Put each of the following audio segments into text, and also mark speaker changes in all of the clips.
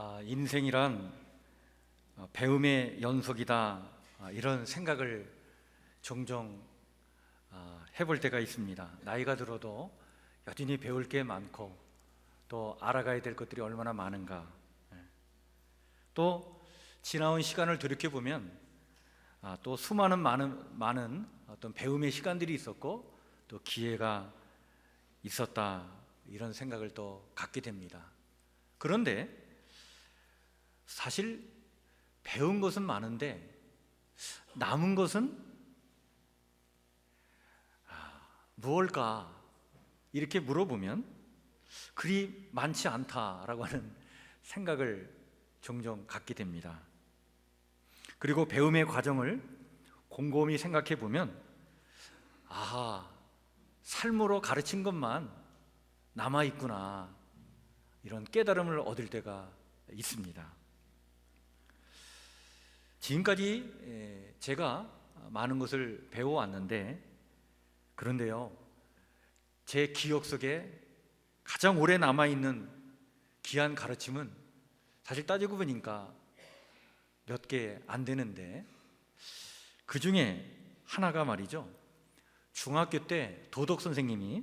Speaker 1: 아, 인생이란 어, 배움의 연속이다 아, 이런 생각을 종종 아, 해볼 때가 있습니다. 나이가 들어도 여전히 배울 게 많고 또 알아가야 될 것들이 얼마나 많은가. 예. 또 지나온 시간을 들이켜 보면 또 수많은 많은 많은 어떤 배움의 시간들이 있었고 또 기회가 있었다 이런 생각을 또 갖게 됩니다. 그런데 사실 배운 것은 많은데 남은 것은 아, 무엇일까? 이렇게 물어보면 그리 많지 않다라고 하는 생각을 종종 갖게 됩니다. 그리고 배움의 과정을 곰곰이 생각해 보면 아 삶으로 가르친 것만 남아 있구나. 이런 깨달음을 얻을 때가 있습니다. 지금까지 예, 제가 많은 것을 배워왔는데 그런데요 제 기억 속에 가장 오래 남아있는 귀한 가르침은 사실 따지고 보니까 몇 개 안 되는데 그 중에 하나가 말이죠 중학교 때 도덕 선생님이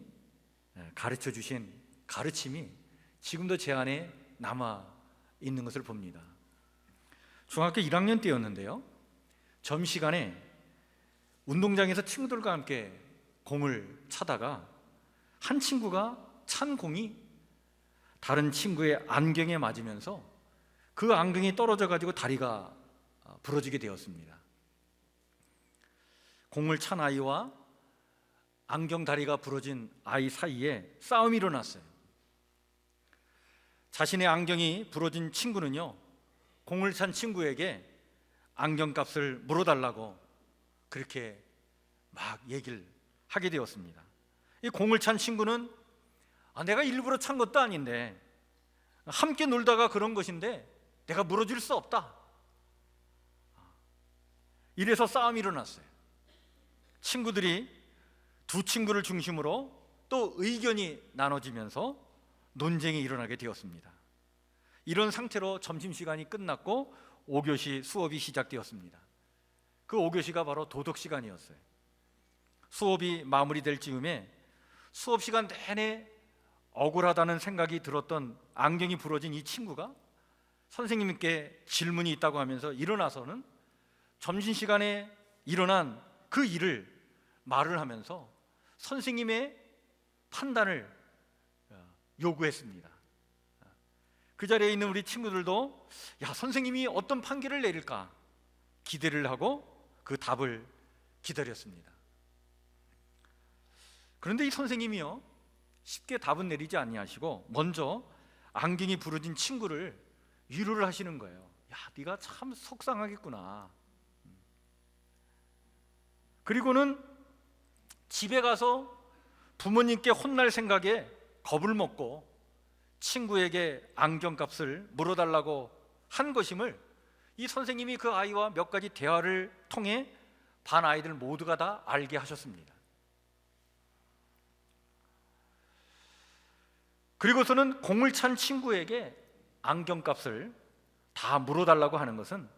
Speaker 1: 예, 가르쳐 주신 가르침이 지금도 제 안에 남아 있는 것을 봅니다 중학교 1학년 때였는데요. 점심시간에 운동장에서 친구들과 함께 공을 차다가 한 친구가 찬 공이 다른 친구의 안경에 맞으면서 그 안경이 떨어져 가지고 다리가 어, 부러지게 되었습니다. 공을 찬 아이와 안경 다리가 부러진 아이 사이에 싸움이 일어났어요. 자신의 안경이 부러진 친구는요, 공을 찬 친구에게 안경값을 물어달라고 그렇게 막 얘기를 하게 되었습니다. 이 공을 찬 친구는 아, 내가 일부러 찬 것도 아닌데 함께 놀다가 그런 것인데 내가 물어줄 수 없다. 이래서 싸움이 일어났어요. 친구들이 두 친구를 중심으로 또 의견이 나눠지면서 논쟁이 일어나게 되었습니다. 이런 상태로 점심시간이 끝났고 5교시 수업이 시작되었습니다. 그 5교시가 바로 도덕 시간이었어요. 수업이 마무리될 즈음에 수업 시간 내내 억울하다는 생각이 들었던 안경이 부러진 이 친구가 선생님께 질문이 있다고 하면서 일어나서는 점심 시간에 일어난 그 일을 말을 하면서 선생님의 판단을 어, 요구했습니다. 그 자리에 있는 우리 친구들도 야 선생님이 어떤 판결을 내릴까 기대를 하고 그 답을 기다렸습니다. 그런데 이 선생님이요 쉽게 답은 내리지 아니하시고 먼저 안경이 부러진 친구를 위로를 하시는 거예요. 야 네가 참 속상하겠구나. 그리고는 집에 가서 부모님께 혼날 생각에 겁을 먹고 친구에게 안경값을 물어달라고 한 것임을 이 선생님이 그 아이와 몇 가지 대화를 통해 반 아이들 모두가 다 알게 하셨습니다. 그리고서는 공을 찬 친구에게 안경값을 다 물어달라고 하는 것은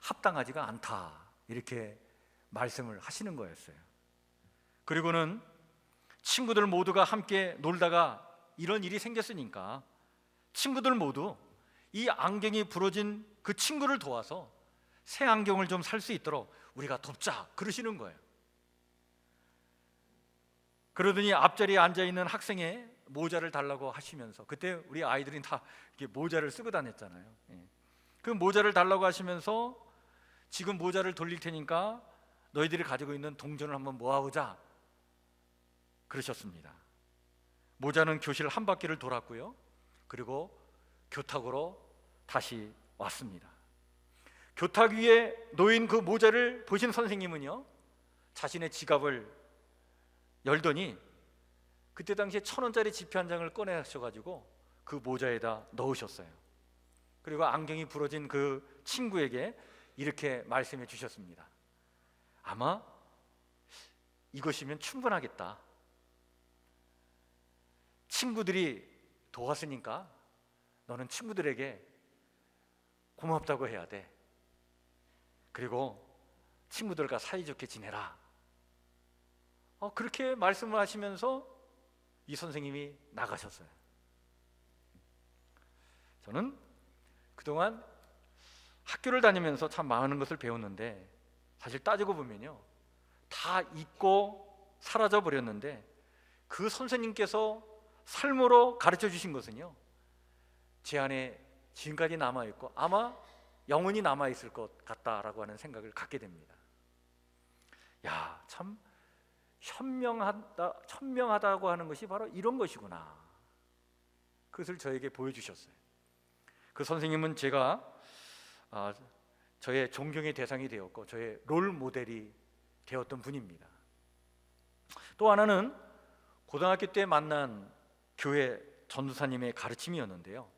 Speaker 1: 합당하지가 않다. 이렇게 말씀을 하시는 거였어요. 그리고는 친구들 모두가 함께 놀다가 이런 일이 생겼으니까 친구들 모두 이 안경이 부러진 그 친구를 도와서 새 안경을 좀 살 수 있도록 우리가 돕자 그러시는 거예요. 그러더니 앞자리에 앉아 있는 학생의 모자를 달라고 하시면서 그때 우리 아이들이 다 이렇게 모자를 쓰고 다녔잖아요. 예. 그 모자를 달라고 하시면서 지금 모자를 돌릴 테니까 너희들이 가지고 있는 동전을 한번 모아보자 그러셨습니다. 모자는 교실 한 바퀴를 돌았고요. 그리고 교탁으로 다시 왔습니다. 교탁 위에 놓인 그 모자를 보신 선생님은요, 자신의 지갑을 열더니 그때 당시에 천 원짜리 지폐 한 장을 꺼내셔가지고 그 모자에다 넣으셨어요. 그리고 안경이 부러진 그 친구에게 이렇게 말씀해 주셨습니다. 아마 이것이면 충분하겠다. 친구들이 도왔으니까 너는 친구들에게 고맙다고 해야 돼. 그리고 친구들과 사이좋게 지내라. 어, 그렇게 말씀을 하시면서 이 선생님이 나가셨어요. 저는 그동안 학교를 다니면서 참 많은 것을 배웠는데 사실 따지고 보면요. 다 잊고 사라져 버렸는데 그 선생님께서 삶으로 가르쳐 주신 것은요. 제 안에 지금까지 남아 있고 아마 영원히 남아 있을 것 같다라고 하는 생각을 갖게 됩니다. 야, 참 현명하다, 현명하다고 하는 것이 바로 이런 것이구나. 그것을 저에게 보여주셨어요. 그 선생님은 제가 아, 저의 존경의 대상이 되었고 저의 롤 모델이 되었던 분입니다. 또 하나는 고등학교 때 만난 교회 전도사님의 가르침이었는데요.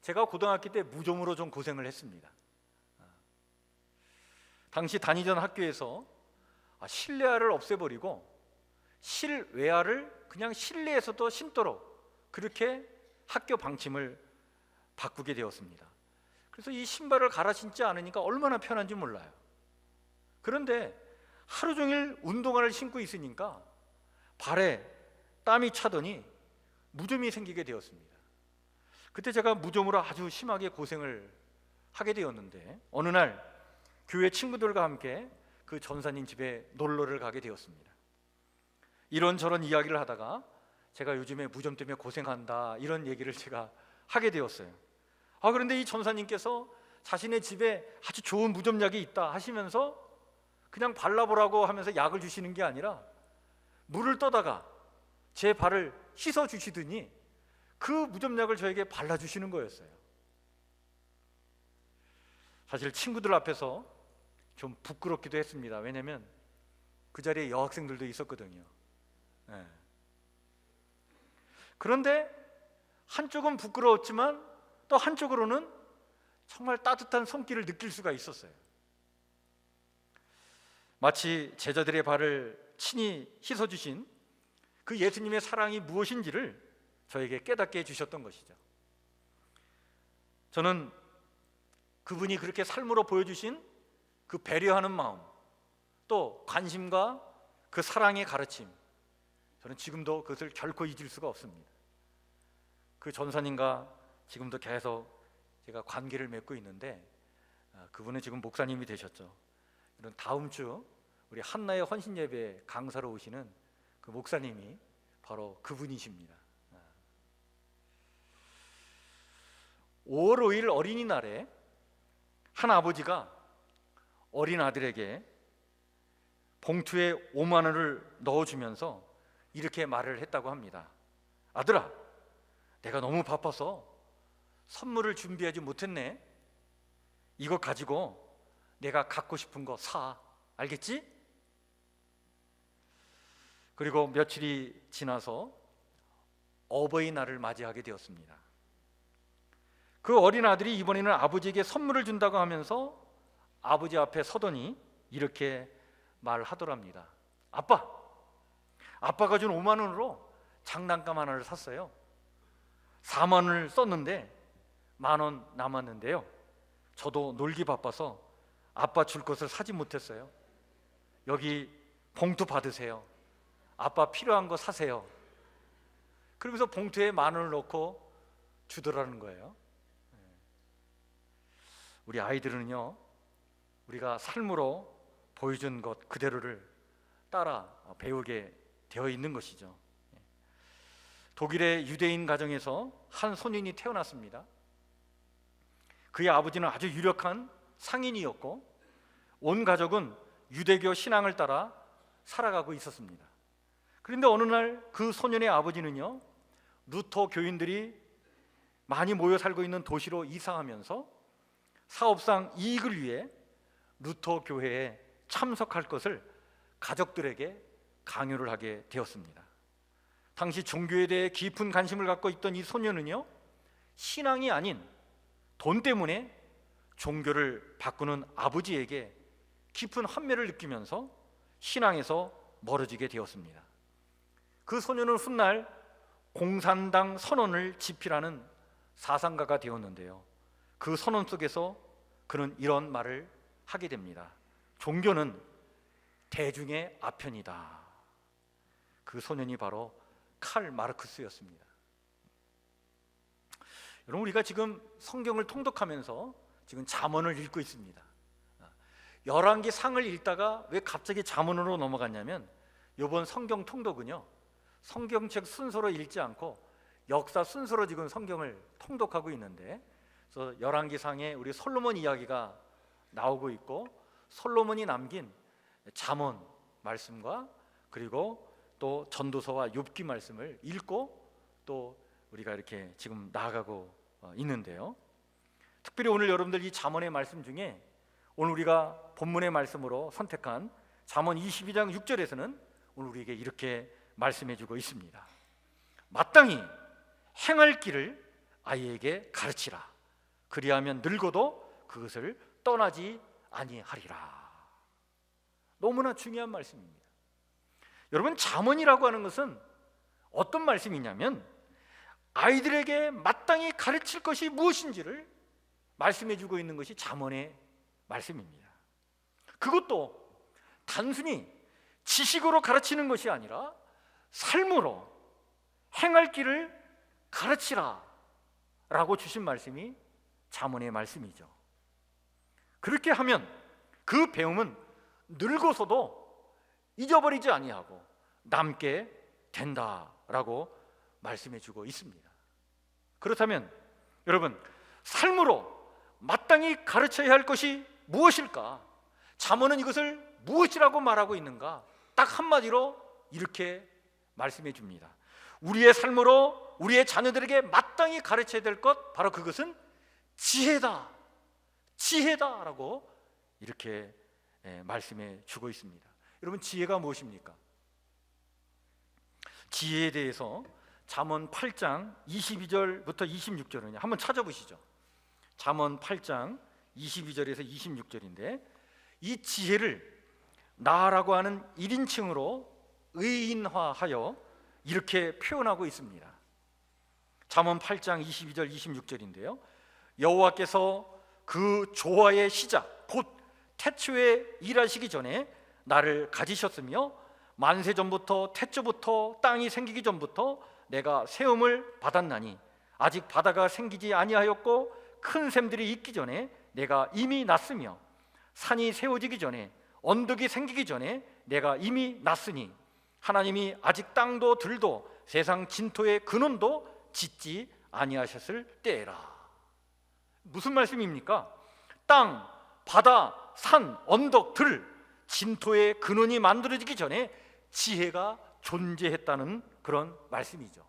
Speaker 1: 제가 고등학교 때 무좀으로 좀 고생을 했습니다. 아. 당시 다니던 학교에서 아, 실내화를 없애버리고 실외화를 그냥 실내에서도 신도록 그렇게 학교 방침을 바꾸게 되었습니다. 그래서 이 신발을 갈아 신지 않으니까 얼마나 편한지 몰라요. 그런데 하루 종일 운동화를 신고 있으니까 발에 땀이 차더니 무좀이 생기게 되었습니다. 그때 제가 무좀으로 아주 심하게 고생을 하게 되었는데 어느 날 교회 친구들과 함께 그 전사님 집에 놀러를 가게 되었습니다. 이런저런 이야기를 하다가 제가 요즘에 무좀 때문에 고생한다 이런 얘기를 제가 하게 되었어요. 아 그런데 이 전사님께서 자신의 집에 아주 좋은 무좀약이 있다 하시면서 그냥 발라보라고 하면서 약을 주시는 게 아니라 물을 떠다가 제 발을 씻어 주시더니 그 무좀약을 저에게 발라 주시는 거였어요. 사실 친구들 앞에서 좀 부끄럽기도 했습니다. 왜냐하면 그 자리에 여학생들도 있었거든요. 네. 그런데 한쪽은 부끄러웠지만 또 한쪽으로는 정말 따뜻한 손길을 느낄 수가 있었어요. 마치 제자들의 발을 친히 씻어주신 그 예수님의 사랑이 무엇인지를 저에게 깨닫게 해주셨던 것이죠. 저는 그분이 그렇게 삶으로 보여주신 그 배려하는 마음, 또 관심과 그 사랑의 가르침, 저는 지금도 그것을 결코 잊을 수가 없습니다. 그 전사님과 지금도 계속 제가 관계를 맺고 있는데 아, 그분은 지금 목사님이 되셨죠. 이런 다음 주 우리 한나의 헌신 예배 강사로 오시는 그 목사님이 바로 그분이십니다. 5월 5일 어린이날에 한 아버지가 어린 아들에게 봉투에 5만 원을 넣어주면서 이렇게 말을 했다고 합니다. 아들아, 내가 너무 바빠서 선물을 준비하지 못했네. 이거 가지고 내가 갖고 싶은 거 사. 알겠지? 그리고 며칠이 지나서 어버이날을 맞이하게 되었습니다. 그 어린 아들이 이번에는 아버지에게 선물을 준다고 하면서 아버지 앞에 서더니 이렇게 말하더랍니다. 아빠, 아빠가 준 5만 원으로 장난감 하나를 샀어요. 4만 원을 썼는데 만원 남았는데요. 저도 놀기 바빠서 아빠 줄 것을 사지 못했어요. 여기 봉투 받으세요. 아빠 필요한 거 사세요. 그러면서 봉투에 만 원을 넣고 주더라는 거예요. 예. 우리 아이들은요, 우리가 삶으로 보여준 것 그대로를 따라 배우게 되어 있는 것이죠. 예. 독일의 유대인 가정에서 한 소년이 태어났습니다. 그의 아버지는 아주 유력한 상인이었고 온 가족은 유대교 신앙을 따라 살아가고 있었습니다. 그런데 어느 날 그 소년의 아버지는요, 루터 교인들이 많이 모여 살고 있는 도시로 이사하면서 사업상 이익을 위해 루터 교회에 참석할 것을 가족들에게 강요를 하게 되었습니다. 당시 종교에 대해 깊은 관심을 갖고 있던 이 소녀는요, 신앙이 아닌 돈 때문에 종교를 바꾸는 아버지에게 깊은 환멸을 느끼면서 신앙에서 멀어지게 되었습니다. 그소년은 훗날 공산당 선언을 집필하는 사상가가 되었는데요. 그 선언 속에서 그는 이런 말을 하게 됩니다. 종교는 대중의 아편이다. 그 소년이 바로 칼 마르크스였습니다. 여러분 우리가 지금 성경을 통독하면서 지금 잠언을 읽고 있습니다. 열왕개 상을 읽다가 왜 갑자기 잠언으로 넘어갔냐면 이번 성경 통독은요. 성경책 순서로 읽지 않고 역사 순서로 지금 성경을 통독하고 있는데 그래서 열왕기상에 우리 솔로몬 이야기가 나오고 있고 솔로몬이 남긴 잠언 말씀과 그리고 또 전도서와 욥기 말씀을 읽고 또 우리가 이렇게 지금 나아가고 어, 있는데요. 특별히 오늘 여러분들 이 잠언의 말씀 중에 오늘 우리가 본문의 말씀으로 선택한 잠언 22장 6절에서는 오늘 우리에게 이렇게 말씀해주고 있습니다. 마땅히 행할 길을 아이에게 가르치라. 그리하면 늙어도 그것을 떠나지 아니하리라. 너무나 중요한 말씀입니다. 여러분 자문이라고 하는 것은 어떤 말씀이냐면 아이들에게 마땅히 가르칠 것이 무엇인지를 말씀해 주고 있는 것이 자문의 말씀입니다. 그것도 단순히 지식으로 가르치는 것이 아니라 삶으로 행할 길을 가르치라 라고 주신 말씀이 자문의 말씀이죠. 그렇게 하면 그 배움은 늙어서도 잊어버리지 아니하고 남게 된다라고 말씀해 주고 있습니다. 그렇다면 여러분 삶으로 마땅히 가르쳐야 할 것이 무엇일까? 자문은 이것을 무엇이라고 말하고 있는가? 딱 한마디로 이렇게 말씀해 줍니다. 우리의 삶으로 우리의 자녀들에게 마땅히 가르쳐야 될 것 바로 그것은 지혜다. 지혜다라고 이렇게 예, 말씀해 주고 있습니다. 여러분 지혜가 무엇입니까? 지혜에 대해서 잠언 8장 22절부터 2 6절은 한번 찾아보시죠. 잠언 8장 22절에서 26절인데 이 지혜를 나라고 하는 1인칭으로 의인화하여 이렇게 표현하고 있습니다. 잠언 8장 22절 26절인데요. 여호와께서 그 조화의 시작 곧 태초에 일하시기 전에 나를 가지셨으며 만세 전부터 태초부터 땅이 생기기 전부터 내가 세움을 받았나니 아직 바다가 생기지 아니하였고 큰 샘들이 있기 전에 내가 이미 났으며 산이 세워지기 전에 언덕이 생기기 전에 내가 이미 났으니 하나님이 아직 땅도 들도 세상 진토의 근원도 짓지 아니하셨을 때라. 무슨 말씀입니까? 땅, 바다, 산, 언덕, 들 진토의 근원이 만들어지기 전에 지혜가 존재했다는 그런 말씀이죠.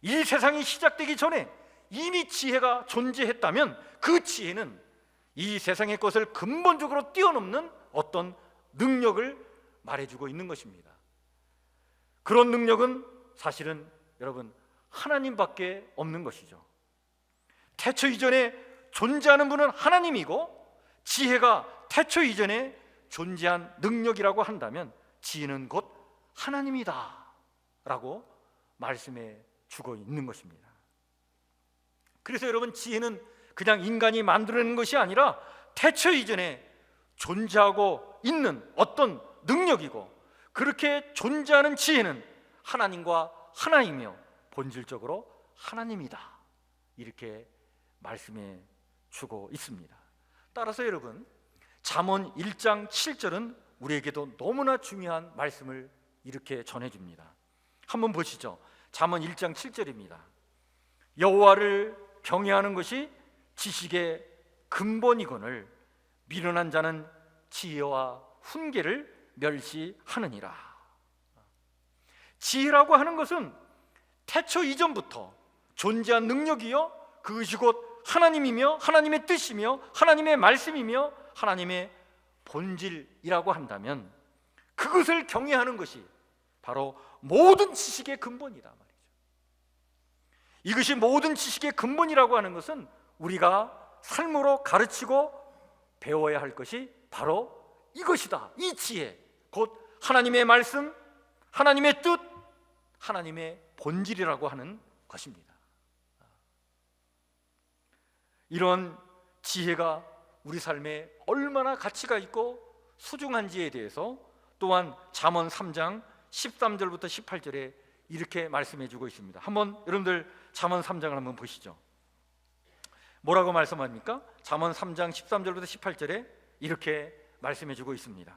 Speaker 1: 이 세상이 시작되기 전에 이미 지혜가 존재했다면 그 지혜는 이 세상의 것을 근본적으로 뛰어넘는 어떤 능력을 말해주고 있는 것입니다. 그런 능력은 사실은 여러분 하나님밖에 없는 것이죠. 태초 이전에 존재하는 분은 하나님이고 지혜가 태초 이전에 존재한 능력이라고 한다면 지혜는 곧 하나님이다라고 말씀해 주고 있는 것입니다. 그래서 여러분 지혜는 그냥 인간이 만들어낸 것이 아니라 태초 이전에 존재하고 있는 어떤 능력이고 그렇게 존재하는 지혜는 하나님과 하나이며 본질적으로 하나님이다. 이렇게 말씀해 주고 있습니다. 따라서 여러분, 잠언 1장 7절은 우리에게도 너무나 중요한 말씀을 이렇게 전해 줍니다. 한번 보시죠. 잠언 1장 7절입니다. 여호와를 경외하는 것이 지식의 근본이거늘 미련한 자는 지혜와 훈계를 멸시하느니라. 지혜라고 하는 것은 태초 이전부터 존재한 능력이요 그것이 곧 하나님이며 하나님의 뜻이며 하나님의 말씀이며 하나님의 본질이라고 한다면 그것을 경외하는 것이 바로 모든 지식의 근본이다 말이죠. 이것이 모든 지식의 근본이라고 하는 것은 우리가 삶으로 가르치고 배워야 할 것이 바로 이것이다. 이 지혜. 곧 하나님의 말씀, 하나님의 뜻, 하나님의 본질이라고 하는 것입니다. 이런 지혜가 우리 삶에 얼마나 가치가 있고 소중한지에 대해서 또한 잠언 3장 13절부터 18절에 이렇게 말씀해 주고 있습니다. 한번 여러분들 잠언 3장을 한번 보시죠. 뭐라고 말씀합니까? 잠언 3장 13절부터 18절에 이렇게 말씀해 주고 있습니다.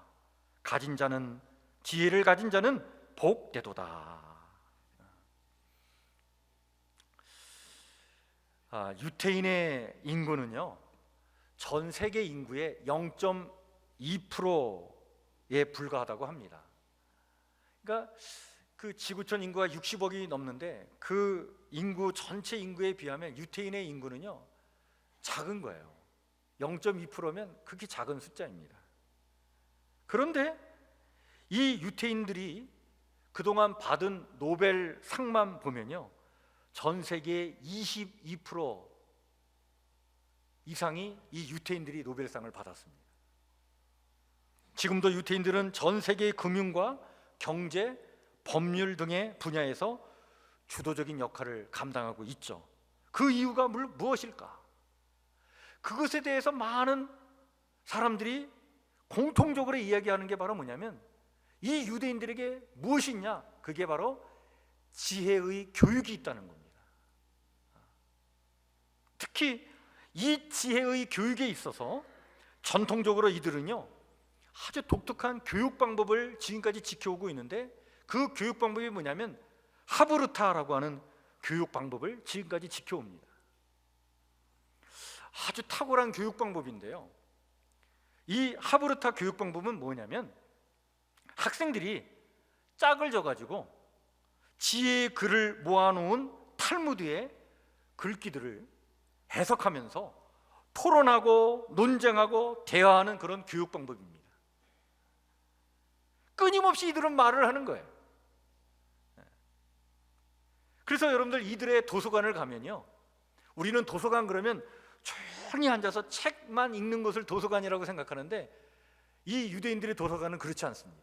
Speaker 1: 가진 자는 지혜를 가진 자는 복되도다. 아, 유태인의 인구는요 전 세계 인구의 0.2%에 불과하다고 합니다. 그러니까 그 지구촌 인구가 60억이 넘는데 그 인구 전체 인구에 비하면 유태인의 인구는요 작은 거예요. 0.2%면 극히 작은 숫자입니다. 그런데 이 유태인들이 그동안 받은 노벨 상만 보면요. 전 세계 22% 이상이 이 유태인들이 노벨상을 받았습니다. 지금도 유태인들은 전 세계의 금융과 경제, 법률 등의 분야에서 주도적인 역할을 감당하고 있죠. 그 이유가 무엇일까? 그것에 대해서 많은 사람들이 공통적으로 이야기하는 게 바로 뭐냐면 이 유대인들에게 무엇이 있냐? 그게 바로 지혜의 교육이 있다는 겁니다. 특히 이 지혜의 교육에 있어서 전통적으로 이들은요 아주 독특한 교육 방법을 지금까지 지켜오고 있는데 그 교육 방법이 뭐냐면 하브르타라고 하는 교육 방법을 지금까지 지켜옵니다. 아주 탁월한 교육 방법인데요. 이 하브르타 교육 방법은 뭐냐면 학생들이 짝을 져가지고 지혜의 글을 모아놓은 탈무드의 글귀들을 해석하면서 토론하고 논쟁하고 대화하는 그런 교육 방법입니다. 끊임없이 이들은 말을 하는 거예요. 그래서 여러분들 이들의 도서관을 가면요. 우리는 도서관 그러면 조용 멍하니 앉아서 책만 읽는 것을 도서관이라고 생각하는데 이 유대인들의 도서관은 그렇지 않습니다.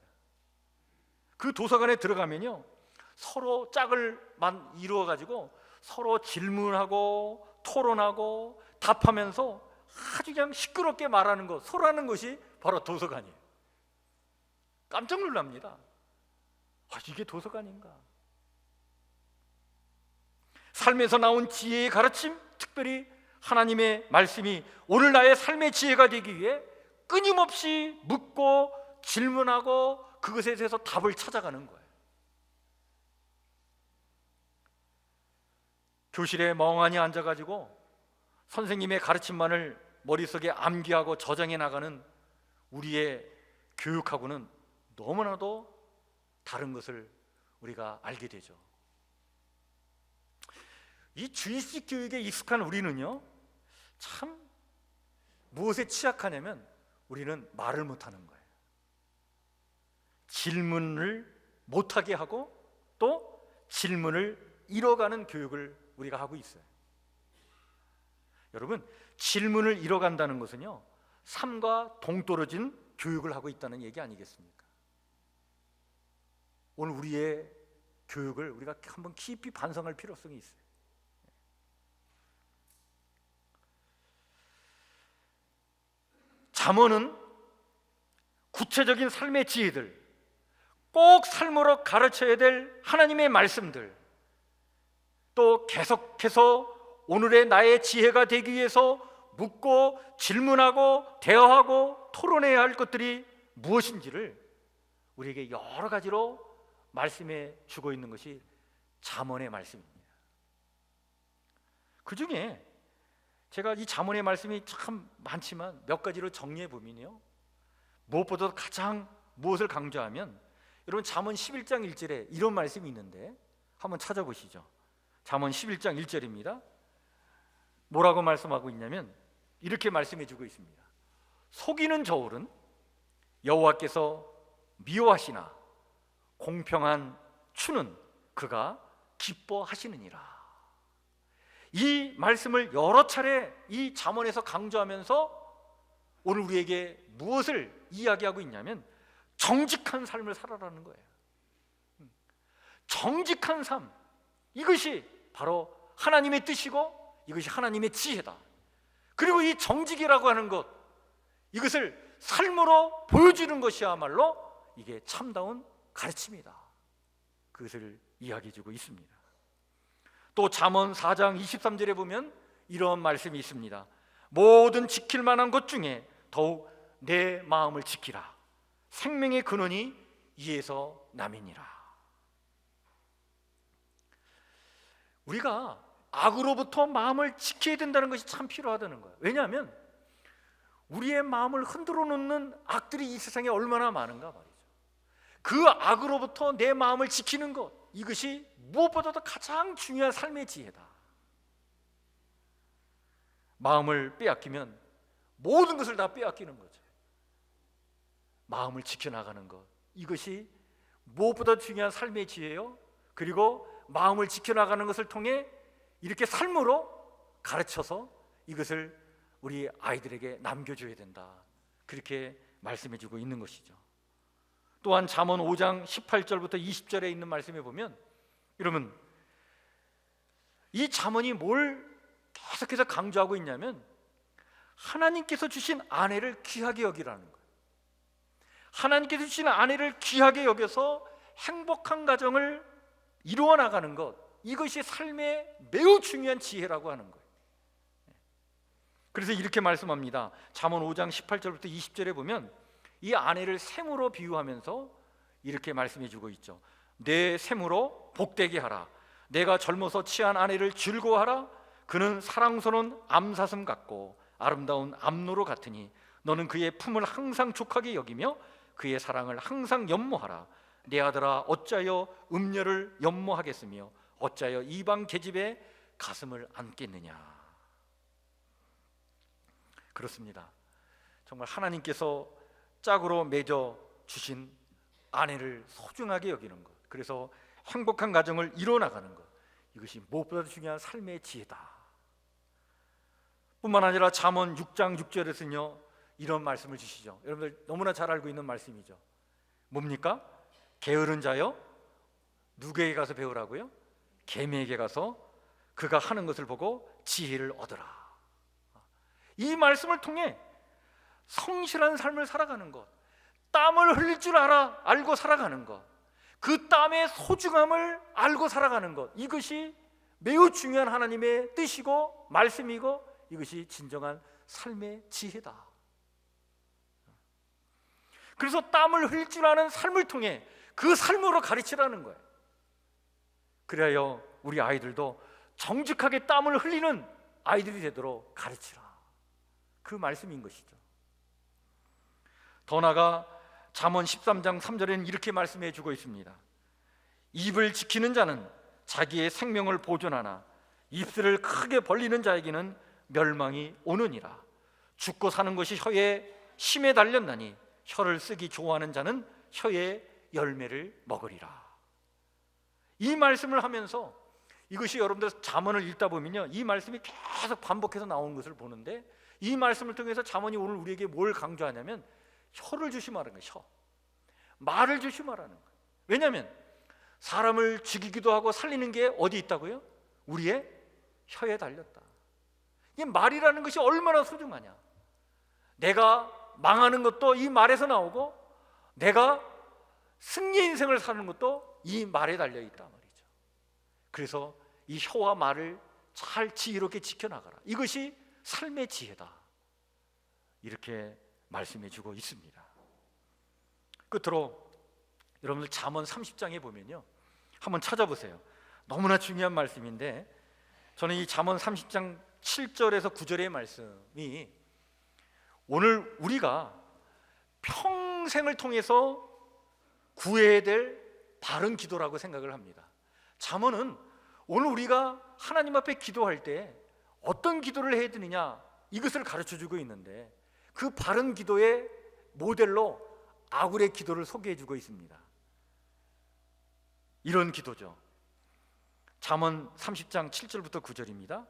Speaker 1: 그 도서관에 들어가면요. 서로 짝을 만 이루어 가지고 서로 질문하고 토론하고 답하면서 아주 그냥 시끄럽게 말하는 것, 소라는 것이 바로 도서관이에요. 깜짝 놀랍니다. 아, 이게 도서관인가? 삶에서 나온 지혜의 가르침, 특별히 하나님의 말씀이 오늘 나의 삶의 지혜가 되기 위해 끊임없이 묻고 질문하고 그것에 대해서 답을 찾아가는 거예요. 교실에 멍하니 앉아가지고 선생님의 가르침만을 머릿속에 암기하고 저장해 나가는 우리의 교육하고는 너무나도 다른 것을 우리가 알게 되죠. 이 주입식 교육에 익숙한 우리는요, 참 무엇에 취약하냐면 우리는 말을 못하는 거예요. 질문을 못하게 하고 또 질문을 잃어가는 교육을 우리가 하고 있어요. 여러분, 질문을 잃어간다는 것은요, 삶과 동떨어진 교육을 하고 있다는 얘기 아니겠습니까? 오늘 우리의 교육을 우리가 한번 깊이 반성할 필요성이 있어요. 잠언은 구체적인 삶의 지혜들, 꼭 삶으로 가르쳐야 될 하나님의 말씀들, 또 계속해서 오늘의 나의 지혜가 되기 위해서 묻고 질문하고 대화하고 토론해야 할 것들이 무엇인지를 우리에게 여러 가지로 말씀해 주고 있는 것이 잠언의 말씀입니다. 그 중에 제가 이 자문의 말씀이 참 많지만 몇 가지로 정리해 보면요. 무엇보다 가장 무엇을 강조하면 여러분 잠언 11장 1절에 이런 말씀이 있는데 한번 찾아보시죠. 잠언 11장 1절입니다. 뭐라고 말씀하고 있냐면 이렇게 말씀해 주고 있습니다. 속이는 저울은 여호와께서 미워하시나 공평한 추는 그가 기뻐하시느니라. 이 말씀을 여러 차례 이 잠언에서 강조하면서 오늘 우리에게 무엇을 이야기하고 있냐면 정직한 삶을 살아라는 거예요. 음. 정직한 삶 이것이 바로 하나님의 뜻이고 이것이 하나님의 지혜다. 그리고 이 정직이라고 하는 것 이것을 삶으로 보여주는 것이야말로 이게 참다운 가르침이다. 그것을 이야기해 주고 있습니다. 또 잠언 4장 23절에 보면 이런 말씀이 있습니다. 모든 지킬 만한 것 중에 더욱 내 마음을 지키라. 생명의 근원이 이에서 남이니라. 우리가 악으로부터 마음을 지켜야 된다는 것이 참 필요하다는 거예요. 왜냐하면 우리의 마음을 흔들어 놓는 악들이 이 세상에 얼마나 많은가 말이죠. 그 악으로부터 내 마음을 지키는 것, 이것이 무엇보다도 가장 중요한 삶의 지혜다. 마음을 빼앗기면 모든 것을 다 빼앗기는 거죠. 마음을 지켜나가는 것. 이것이 무엇보다 중요한 삶의 지혜요. 그리고 마음을 지켜나가는 것을 통해 이렇게 삶으로 가르쳐서 이것을 우리 아이들에게 남겨줘야 된다. 그렇게 말씀해주고 있는 것이죠. 또한 잠언 5장 18절부터 20절에 있는 말씀에 보면 이러면이 잠언이 뭘 계속해서 강조하고 있냐면 하나님께서 주신 아내를 귀하게 여기라는 거예요. 하나님께서 주신 아내를 귀하게 여겨서 행복한 가정을 이루어 나가는 것 이것이 삶의 매우 중요한 지혜라고 하는 거예요. 그래서 이렇게 말씀합니다. 잠언 5장 18절부터 20절에 보면 이 아내를 샘으로 비유하면서 이렇게 말씀해 주고 있죠. 내 샘으로 복되게 하라. 내가 젊어서 취한 아내를 즐거워하라. 그는 사랑스러운 암사슴 같고 아름다운 암노로 같으니 너는 그의 품을 항상 족하게 여기며 그의 사랑을 항상 연모하라. 내 아들아 어찌여 음녀를 연모하겠으며 어찌여 이방 계집의 가슴을 안겠느냐. 그렇습니다. 정말 하나님께서 짝으로 맺어 주신 아내를 소중하게 여기는 것. 그래서 행복한 가정을 이루어나가는 것. 이것이 무엇보다 도 중요한 삶의 지혜다. 뿐만 아니라 잠언 6장 6절에서는요. 이런 말씀을 주시죠. 여러분들 너무나 잘 알고 있는 말씀이죠. 뭡니까? 게으른 자여 누구에게 가서 배우라고요? 개미에게 가서 그가 하는 것을 보고 지혜를 얻어라. 이 말씀을 통해 성실한 삶을 살아가는 것, 땀을 흘릴 줄 알아 알고 살아가는 것, 그 땀의 소중함을 알고 살아가는 것 이것이 매우 중요한 하나님의 뜻이고 말씀이고 이것이 진정한 삶의 지혜다. 그래서 땀을 흘릴 줄 아는 삶을 통해 그 삶으로 가르치라는 거예요. 그래야 우리 아이들도 정직하게 땀을 흘리는 아이들이 되도록 가르치라. 그 말씀인 것이죠. 더 나아가 잠언 13장 3절에는 이렇게 말씀해 주고 있습니다. 입을 지키는 자는 자기의 생명을 보존하나 입술을 크게 벌리는 자에게는 멸망이 오느니라. 죽고 사는 것이 혀에 심에 달렸나니 혀를 쓰기 좋아하는 자는 혀의 열매를 먹으리라. 이 말씀을 하면서 이것이 여러분들 잠언을 읽다 보면요. 이 말씀이 계속 반복해서 나오 것을 보는데 이 말씀을 통해서 잠언이 오늘 우리에게 뭘 강조하냐면 혀를 주시 말하는 거예요. 혀. 말을 주시 말하는 거예요. 왜냐하면 사람을 죽이기도 하고 살리는 게 어디 있다고요? 우리의 혀에 달렸다. 이 말이라는 것이 얼마나 소중하냐. 내가 망하는 것도 이 말에서 나오고 내가 승리 인생을 사는 것도 이 말에 달려 있단 말이죠. 그래서 이 혀와 말을 잘 지혜롭게 지켜나가라. 이것이 삶의 지혜다. 이렇게 말씀해 주고 있습니다. 끝으로 여러분들 잠언 30장에 보면요. 한번 찾아보세요. 너무나 중요한 말씀인데 저는 이 잠언 30장 7절에서 9절의 말씀이 오늘 우리가 평생을 통해서 구해야 될 바른 기도라고 생각을 합니다. 잠언은 오늘 우리가 하나님 앞에 기도할 때 어떤 기도를 해야 되느냐 이것을 가르쳐 주고 있는데 그 바른 기도의 모델로 아굴의 기도를 소개해 주고 있습니다. 이런 기도죠. 잠언 30장 7절부터 9절입니다.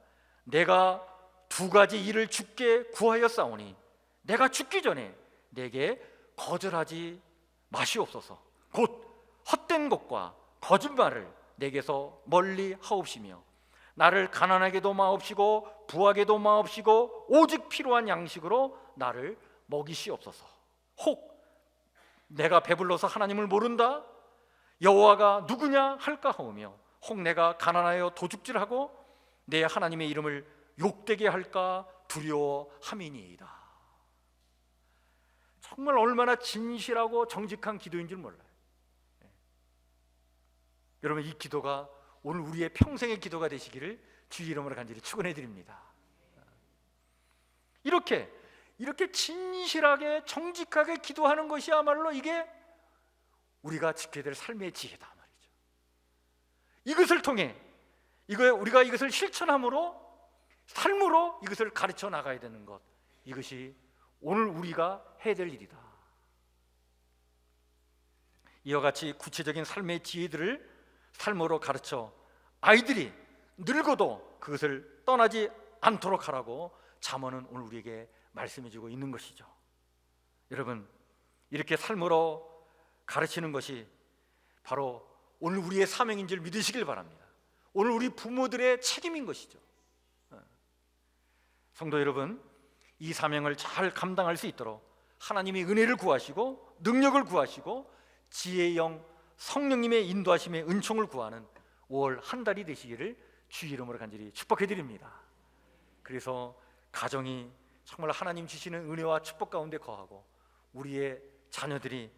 Speaker 1: 내가 두 가지 일을 죽게 구하여 싸우니 내가 죽기 전에 내게 거절하지 마시옵소서. 곧 헛된 것과 거짓말을 내게서 멀리 하옵시며 나를 가난하게도 마옵시고 부하게도 마옵시고 오직 필요한 양식으로 나를 먹이시옵소서. 혹 내가 배불러서 하나님을 모른다. 여호와가 누구냐 할까 하오며 혹 내가 가난하여 도둑질하고 내 하나님의 이름을 욕되게 할까 두려워함이니이다. 정말 얼마나 진실하고 정직한 기도인 줄 몰라요. 예. 여러분 이 기도가 오늘 우리의 평생의 기도가 되시기를 주의 이름으로 간절히 축원해 드립니다. 이렇게 이렇게 진실하게 정직하게 기도하는 것이야말로 이게 우리가 지켜야 될 삶의 지혜다 말이죠. 이것을 통해 이거 우리가 이것을 실천함으로 삶으로 이것을 가르쳐 나가야 되는 것 이것이 오늘 우리가 해야 될 일이다. 이와 같이 구체적인 삶의 지혜들을 삶으로 가르쳐 아이들이 늙어도 그것을 떠나지 않도록 하라고 자모는 오늘 우리에게 말씀해 주고 있는 것이죠. 여러분, 이렇게 삶으로 가르치는 것이 바로 오늘 우리의 사명인 줄 믿으시길 바랍니다. 오늘 우리 부모들의 책임인 것이죠. 어. 성도 여러분, 이 사명을 잘 감당할 수 있도록 하나님의 은혜를 구하시고 능력을 구하시고 지혜의 영 성령님의 인도하심의 은총을 구하는 5월 한 달이 되시기를 주 이름으로 간절히 축복해 드립니다. 그래서 가정이 정말 하나님 주시는 은혜와 축복 가운데 거하고 우리의 자녀들이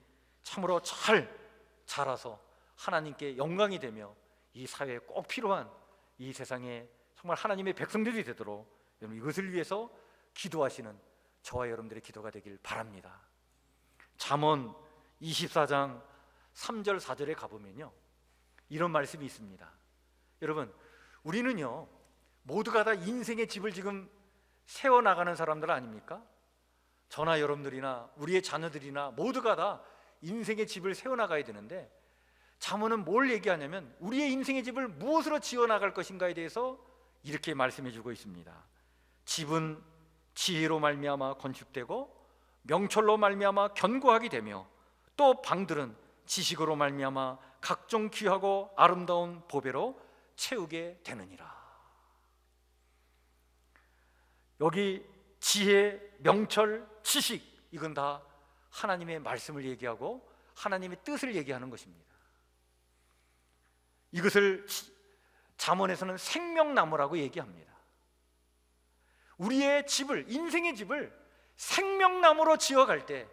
Speaker 1: 참으로 잘 자라서 하나님께 영광이 되며 이 사회에 꼭 필요한 이 세상에 정말 하나님의 백성들이 되도록 여러분 이것을 위해서 기도하시는 저와 여러분들의 기도가 되길 바랍니다. 잠언 24장 3절 4절에 가보면요. 이런 말씀이 있습니다. 여러분, 우리는요, 모두가 다 인생의 집을 지금 세워나가는 사람들 아닙니까? 저나 여러분들이나 우리의 자녀들이나 모두가 다 인생의 집을 세워나가야 되는데 자문은 뭘 얘기하냐면 우리의 인생의 집을 무엇으로 지어나갈 것인가에 대해서 이렇게 말씀해주고 있습니다. 집은 지혜로 말미암아 건축되고 명철로 말미암아 견고하게 되며 또 방들은 지식으로 말미암아 각종 귀하고 아름다운 보배로 채우게 되느니라. 여기 지혜, 명철, 지식 이건 다 하나님의 말씀을 얘기하고 하나님의 뜻을 얘기하는 것입니다. 이것을 잠언에서는 생명나무라고 얘기합니다. 우리의 집을 인생의 집을 생명나무로 지어갈 때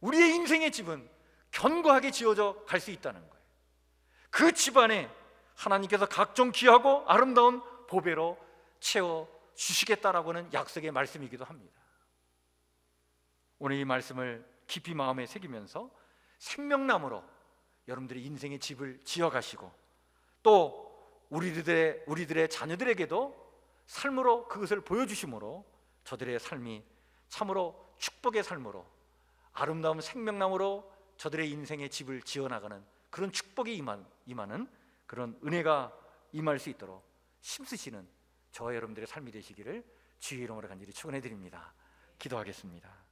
Speaker 1: 우리의 인생의 집은 견고하게 지어져 갈 수 있다는 것. 그 집안에 하나님께서 각종 귀하고 아름다운 보배로 채워 주시겠다라고는 약속의 말씀이기도 합니다. 오늘 이 말씀을 깊이 마음에 새기면서 생명나무로 여러분들의 인생의 집을 지어 가시고 또 우리들의 우리들의 자녀들에게도 삶으로 그것을 보여 주심으로 저들의 삶이 참으로 축복의 삶으로 아름다운 생명나무로 저들의 인생의 집을 지어 나가는 그런 축복이 임한, 임하는 그런 은혜가 임할 수 있도록 심쓰시는 저와 여러분들의 삶이 되시기를 주의 이름으로 간절히 축원해 드립니다. 기도하겠습니다.